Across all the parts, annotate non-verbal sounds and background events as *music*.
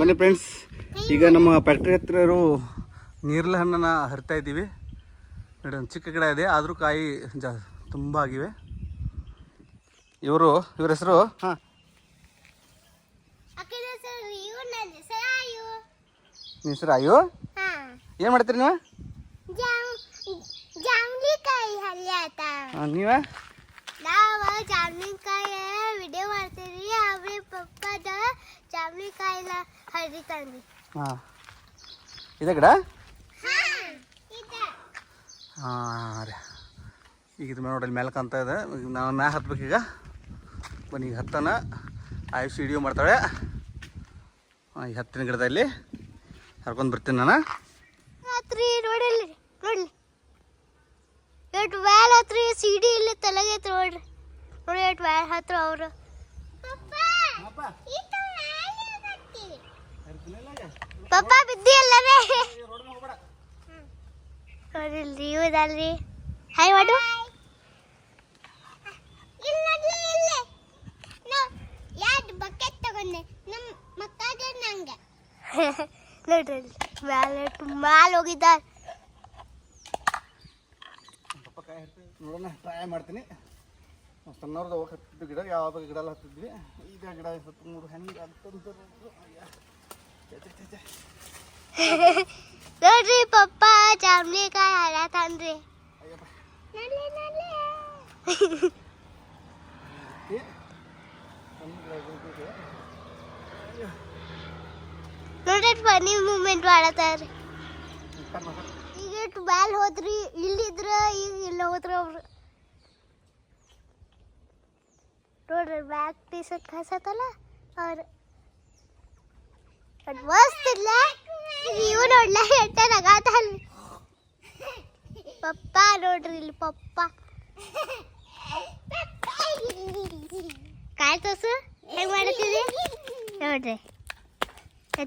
ಬನ್ನಿ ಫ್ರೆಂಡ್ಸ್ ಈಗ ನಮ್ಮ ಫ್ಯಾಕ್ಟ್ರಿ ಹತ್ರ ಇರೋ ನೀರ್ಲ ಹಣ್ಣನ್ನು ಹರಿತಾ ಇದ್ದೀವಿ. ನೋಡಿ ಒಂದು ಚಿಕ್ಕ ಗಿಡ ಇದೆ. ಆದರೂ ಕಾಯಿ ಜಾ ತುಂಬ ಆಗಿವೆ. ಇವರು ಇವ್ರ ಹೆಸರು? ಹಾಂ. ಹೆಸರು ಆಯು. ನಿಮ್ಮ ಹೆಸರು ಅಯ್ಯೋ ಹಾ. ಏನು ಮಾಡ್ತೀರಿ ನೀವು? ನೀವೇ? ನಾವು ಜಾಮೀನ್ಕಾಯಿ ವಿಡಿಯೋ ಮಾಡ್ತೀವಿ. ಅವ್ರಿ ಪಪ್ಪದ ಹಾಂ. ಇದೆ ಗಿಡ? ಹಾ ಇದೆ. ಹಾಂ ರೀ. ಈಗ ಇದು ನೋಡಿ ಮೇಲೆ ಕಾಣ್ತಾ ಇದೆ. ಈಗ ನಾವು ಮ್ಯಾಗ ಹತ್ಬೇಕು ಈಗ. ಬನ್ನಿ ಈಗ ಹತ್ತನ. ಆಯುಷ್ ವಿಡಿಯೋ ಮಾಡ್ತಾಳೆ. ಹಾಂ ಈಗ ಹತ್ತಿನ ಗಿಡದಲ್ಲಿ ಹರ್ಕೊಂಡು ಬರ್ತೀನಿ ನಾನು. ರಾತ್ರಿ ನೋಡಲಿ ನೋಡಲಿ. ಎಷ್ಟು ವ್ಯಾಲ್ ಹತ್ರ ಸಿಡಿ ಇಲ್ಲಿ ತಲೆಗೈತೆ ನೋಡ್ರಿ. ನೋಡಿ ಎಷ್ಟು ವ್ಯಾಲ್ ಹತ್ರ ಅವರು. ಪಪ್ಪ ಬಿದ್ದಿ ಅಲ್ಲವೇ ನೋಡಿಲ್ರಿ ಇವದಲ್ರಿ ಹಾಯ್ ಮಾಡು ಬಕೆಟ್ ತಗೊಂಡೆ? ನಮ್ಮ ಮಕ್ಕಳ ನಂಗೆ *laughs* ನೋಡ್ರಿ ಮೇಲೆ ಮ್ಯಾಲ ಹೋಗಿದ್ದಾರೆ. ನೋಡೋಣ ಟ್ರೈ ಮಾಡ್ತೀನಿ. ಸಣ್ಣವ್ರದ್ದು ಹೋಗಿ ಹತ್ತಿದ್ದು ಗಿಡ ಯಾವ ಗಿಡ ಎಲ್ಲ ಹತ್ತಿದ್ವಿ. ಈಗ ಗಿಡ ಹತ್ತು ಮೂರು ಹೆಂಗೆ ಅಂತಂತ ನೋಡ್ರಿ ಪಪ್ಪ ಜಾಮ್ಲಿಕಾಯಿ ಹರತಾನ್ರಿ ನೋಡ್ರಿ ಫನಿ ಮೂಮೆಂಟ್ ಮಾಡತ್ತಾರ್ರಿ ಈಗ ಇಟ್ಟು ಬ್ಯಾಲ್ ಹೋದ್ರಿ ಇಲ್ಲಿದ್ರ ಈಗ ಇಲ್ಲ ಹೋದ್ರ ಅವ್ರು ನೋಡ್ರಿ ಬ್ಯಾಗ್ ಟೀಸರ್ಟ್ ಕಳ್ಸತ್ತಲ್ಲ ಅವ್ರು पण मस्तला येऊन ओढला हेटा लगात आली पप्पा नोड्रील पप्पा काय तसं? हे मला तिथे नोड्रे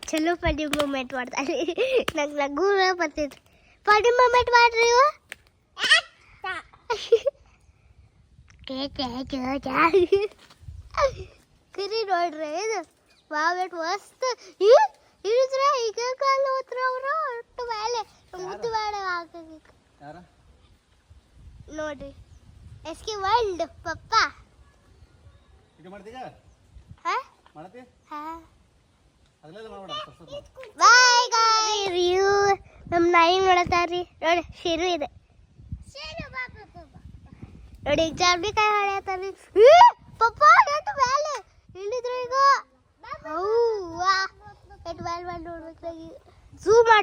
चलो पडी मुमेंट वाढत नग लागू पती पडी मुमेंट वाढ रही हो. के के के जा करी नोड्रे ಕರಿ ನೋಡ್ರಿ ಇದು ವಾವ್ ಎಟ್ ಮಸ್ತ್ ಇಳಿದ್ರ ಈಗ ಕಾಲ ಹೋತ್ರ ಅವರು ಒಟ್ಟು ಮೇಲೆ ಮುದ್ದು ಬೇಡ ಹಾಕಬೇಕು ಯಾರ ನೋಡ್ರಿ ಎಸ್ ಕೆ ವರ್ಲ್ಡ್ ಪಪ್ಪ ಇದು ಮಾಡ್ತೀಗ ಹಾ ಮಾಡತ್ತಿ ಹಾ ಅದನ್ನೆಲ್ಲ ಮಾಡ್ಬೇಡ ಸ್ವಲ್ಪ ಬಾಯ್ ಗಾಯ್ ರಿಯೂ ನಮ್ಮ ನಾಯಿ ನೋಡತ್ತಾರ್ರಿ ನೋಡಿ ಶಿರು ಇದೆ ನೋಡಿ ಜಾಂಬಿಕಾಯಿ ಹೊಡೆಯತ್ತಾರ್ರಿ ಪಪ್ಪ ಎಷ್ಟು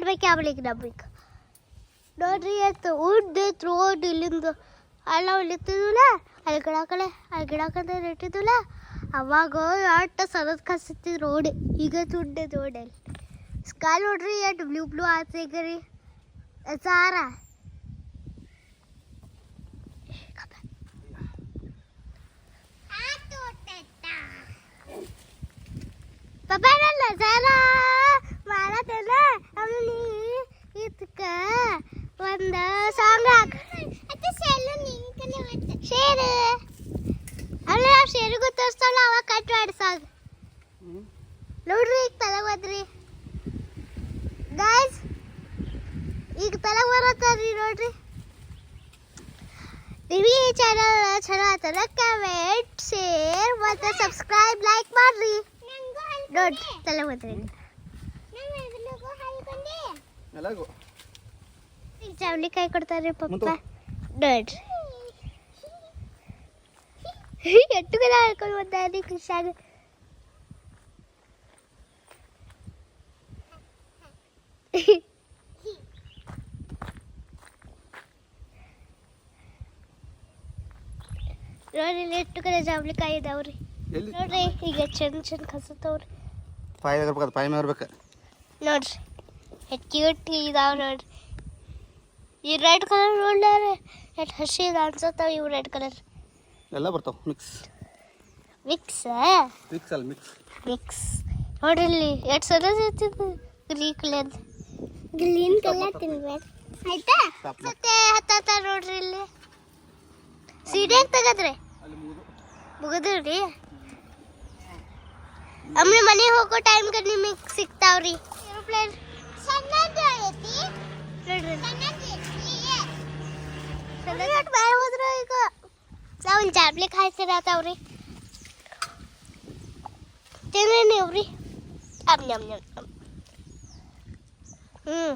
ಝೂಮ್ ಮಾಡ್ಬೇಕು ಯಾವಳಿಗೆ ನಮಗೆ ನೋಡ್ರಿ ಎಷ್ಟು ಉದ್ದ ರೋಡ್ ಇಲ್ಲಿಂದ ಅಲ್ಲ ಇಲ್ಲಿತ್ತಿದ್ವಲ್ಲ ಅಲ್ಲಿ ಗಿಡ ಕಡೆ ಅಲ್ಲಿ ಗಿಡ ಕಡೆ ಇಟ್ಟಿದ್ವಲ್ಲ ಅವಾಗ ಅಟ್ಟ ಸರದ್ ಕಸಿತ್ತು ರೋಡ್ ಈಗ ತುಡ್ಡೆ ರೋಡಲ್ಲಿ ಸ್ಕೈ ನೋಡ್ರಿ ಎಷ್ಟು ಬ್ಲೂ ಬ್ಲೂ ಆತ ರೀ ಸಾರ ಒಂದು ಸಾಂಗ್ ಹಾಕ ಶೇರು ಅಲ್ಲ ಶೇರಿಗೂ ತೋರಿಸ್ತಾಳ ಅವಾಗ ಕಟ್ ಮಾಡಿ ಸಾಂಗ್ ಹ್ಞೂ ನೋಡ್ರಿ ಈಗ ತಲೆಗೆ ಬಂದ್ರಿ ಗಾಯ್ಸ್ ಈಗ ತಲೆಗೆ ಬರತ್ತಾರ್ರಿ ನೋಡ್ರಿ ನೀವು ಈ ಚಾನಲ್ ಚಲೋ ಆತಲ್ಲ ಕಮೆಂಟ್ ಶೇರ್ ಮತ್ತು ಸಬ್ಸ್ಕ್ರೈಬ್ ಲೈಕ್ ಮಾಡ್ರಿ ನೋಡಿ ತಲೆ ಬಂದ್ರಿ ಎಲ್ಲರಿಗೂ ಈಗ ಕೊಡ್ತಾರೆ ಪಪ್ಪ? ನೋಡ್ರಿ. ಎಟ್ಟು ಕಡೆ ಹಾಕೊಂಡು ಬಂದಾರಿ ಕೃಷಾಗ ನೋಡ್ರಿ ಎಷ್ಟು ಕಡೆ ಜಾವಲಿಕಾಯಿ ಇದಾವ್ರಿ ನೋಡ್ರಿ ಈಗ ಚಂದ ಚಂದ ಕಸತ್ತವ್ರಿ. ಫೈವ್ ಇರ್ಬೇಕು ಫೈವ್ ಇರ್ಬೇಕು. ನೋಡ್ರಿ ಕ್ಯೂಟ್ ಇದಾವ ನೋಡ್ರಿ. ಈ ರೆಡ್ ಕಲರ್ ಒಳ್ಳೆ ಎಷ್ಟು ಹಸಿ ಅನ್ಸತ್ತಾವ ಇವು ರೆಡ್ ಕಲರ್. ಎಲ್ಲ ಬರ್ತಾವೆ ಮಿಕ್ಸ್. ಮಿಕ್ಸ್ ಮಿಕ್ಸ್ ಅಲ್ಲ ಮಿಕ್ಸ್ ಮಿಕ್ಸ್ ನೋಡ್ರಿ ಇಲ್ಲಿ ಎಷ್ಟು ಸಲ ಗ್ರೀನ್ ಕಲರ್. ಗ್ರೀನ್ ಕಲರ್ ತಿನ್ಬೇಕು. ಆಯ್ತಾ? ಮತ್ತೆ ಹತ್ತಾತ ನೋಡ್ರಿ ಇಲ್ಲಿ. ಸಿಡಿಯಾಗ ತೆಗದ್ರಿ? ಅಲ್ಲಿ ಮುಗಿದು. ಮುಗಿದ್ರಿ ಆಮೇಲೆ ಮನೆ ಹೋಗೋ ಟೈಮ್ಗೆ ನಿಮಗೆ ಸಿಗ್ತಾವ್ರಿ. ಏರೋಪ್ಲೇನ್ ಸಣ್ಣದು ಜಾಬ್ಲಿ ಕಾಯ್ತಿರತ್ತವ್ರಿ ತಿನ್ರಿ ನೀವ್ರಿ ಅಮ್ ನಮ್ ನಮ್ ನಮ್. ಹ್ಮ್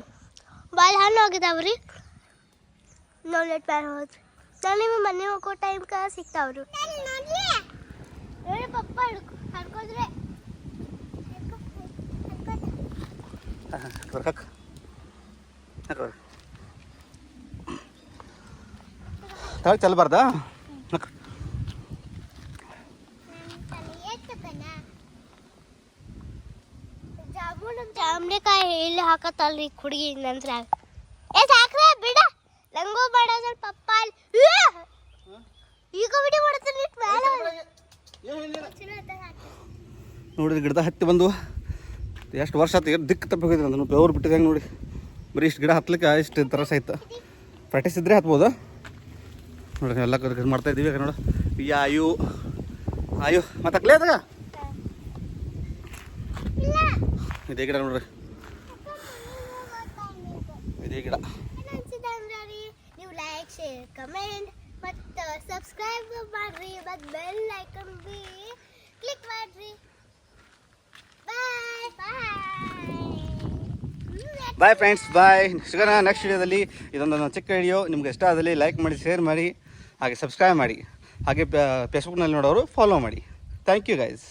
ಭಾಳ ಹಣ್ಣು ಹೋಗಿದಾವ್ರಿ ನೋಡ್ಲೆಟ್ ಬೇರೆ ಹೋದ್ರಿ ನಾನು ನಿಮಗೆ ಮನೆ ಹೋಗೋ ಟೈಮ್ಗೆ ಸಿಗ್ತಾವ್ರಿ ಹೇಳಿ ಪಪ್ಪ ಹಿಡ್ಕೊ ಹರ್ಕೋದ್ರೆ ಬರ್ಕಕ್ ತಳಗ್ ಚಲ್ಬಾರ್ದಾ ಜಾಮೂನಕಾಯಿ ಇಲ್ಲಿ ಹಾಕತ್ತಲ್ರಿ ಹುಡುಗಿ ನಂತರ. ಏ ಸಾಕ್ರೆ ಬಿಡ. ನಂಗೂ ಬೇಡ ಸ್ವಲ್ಪ ಪಪ್ಪ! ಈಗ ಬಿಡಿ ಮಾಡ್ತೀನಿ ನೋಡಿದ್ರೆ ಗಿಡದ ಹತ್ತಿ ಬಂದು. ಎಷ್ಟು ವರ್ಷ ಆಯ್ತು ದಿಕ್ಕ ತಪ್ಪಿದ್ರೆ ನಾನು ಬೆವ್ರು ಬಿಟ್ಟಿದೆ ನೋಡಿ. ಬರೀ ಇಷ್ಟು ಗಿಡ ಹತ್ಲಿಕ್ಕೆ ಇಷ್ಟು ತರಸ ಆಯ್ತು ಪ್ರಾಕ್ಟೀಸ್ ಇದ್ರೆ ಹತ್ಬೋದು. ನೋಡಿ ಎಲ್ಲ ಮಾಡ್ತಾ ಇದ್ದೀವಿ ನೋಡಿ. ಯಾ ಅಯ್ಯೋ ಆಯು ಆಯು ಮತ್ತೆ ಹಕ್ಲೇ ಅದಾಗ ಇದೇ ಗಿಡ ನೋಡ್ರಿ. ಇದೇ ಗಿಡ. ನೀವು ಲೈಕ್ ಶೇರ್ ಕಮೆಂಟ್ ಮತ್ತು ಸಬ್ಸ್ಕ್ರೈಬ್ ಮಾಡ್ರಿ. ಮತ್ತು ಬೆಲ್ ಐಕನ್ ಬಿ ಕ್ಲಿಕ್ ಮಾಡ್ರಿ. ಬಾಯ್ ಬಾಯ್ ಬಾಯ್ ಫ್ರೆಂಡ್ಸ್ ಬಾಯ್ ಸಿಗೋಣ ನೆಕ್ಸ್ಟ್ ವಿಡಿಯೋದಲ್ಲಿ ಇದೊಂದು ನನ್ನ ಚಿಕ್ಕ ವಿಡಿಯೋ ನಿಮ್ಗೆ ಇಷ್ಟ ಆದಲ್ಲಿ ಲೈಕ್ ಮಾಡಿ ಶೇರ್ ಮಾಡಿ ಹಾಗೆ ಸಬ್ಸ್ಕ್ರೈಬ್ ಮಾಡಿ. ಹಾಗೆ ಫೇಸ್ಬುಕ್ನಲ್ಲಿ ನೋಡೋರು ಫಾಲೋ ಮಾಡಿ. Thank you guys